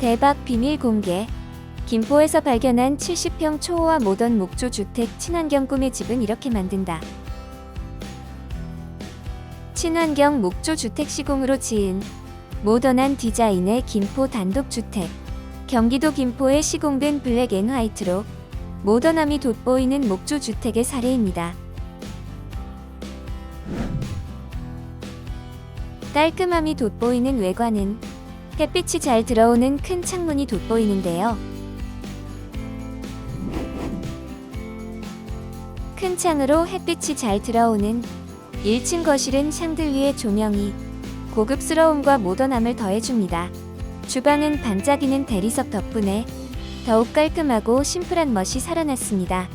대박 비밀 공개. 김포에서 발견한 70평 초호화 모던 목조 주택 친환경 꿈의 집은 이렇게 만든다. 친환경 목조 주택 시공으로 지은 모던한 디자인의 김포 단독 주택. 경기도 김포에 시공된 블랙 앤 화이트로 모던함이 돋보이는 목조 주택의 사례입니다. 깔끔함이 돋보이는 외관은 햇빛이 잘 들어오는 큰 창문이 돋보이는데요. 큰 창으로 햇빛이 잘 들어오는 1층 거실은 샹들리에 조명이 고급스러움과 모던함을 더해줍니다. 주방은 반짝이는 대리석 덕분에 더욱 깔끔하고 심플한 멋이 살아났습니다.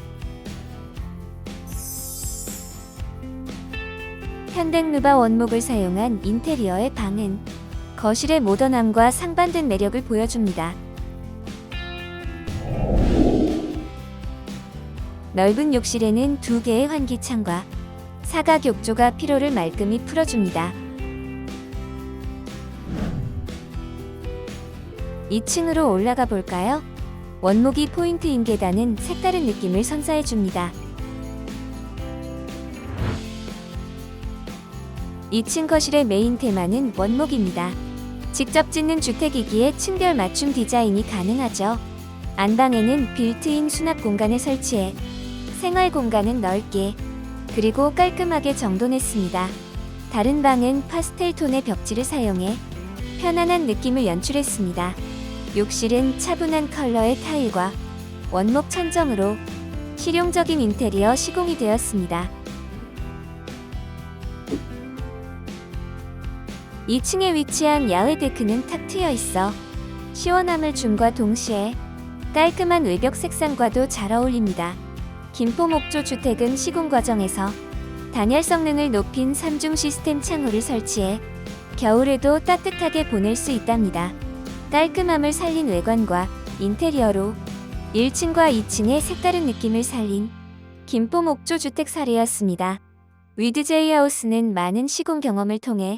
현대누바 원목을 사용한 인테리어의 방은 거실의 모던함과 상반된 매력을 보여줍니다. 넓은 욕실에는 두 개의 환기창과 사각 욕조가 피로를 말끔히 풀어줍니다. 2층으로 올라가 볼까요? 원목이 포인트인 계단은 색다른 느낌을 선사해줍니다. 2층 거실의 메인 테마는 원목입니다. 직접 짓는 주택이기에 층별 맞춤 디자인이 가능하죠. 안방에는 빌트인 수납 공간을 설치해 생활 공간은 넓게 그리고 깔끔하게 정돈했습니다. 다른 방은 파스텔 톤의 벽지를 사용해 편안한 느낌을 연출했습니다. 욕실은 차분한 컬러의 타일과 원목 천정으로 실용적인 인테리어 시공이 되었습니다. 2층에 위치한 야외 데크는 탁 트여 있어 시원함을 줌과 동시에 깔끔한 외벽 색상과도 잘 어울립니다. 김포 목조 주택은 시공 과정에서 단열 성능을 높인 3중 시스템 창호를 설치해 겨울에도 따뜻하게 보낼 수 있답니다. 깔끔함을 살린 외관과 인테리어로 1층과 2층의 색다른 느낌을 살린 김포 목조 주택 사례였습니다. 위드제이 하우스는 많은 시공 경험을 통해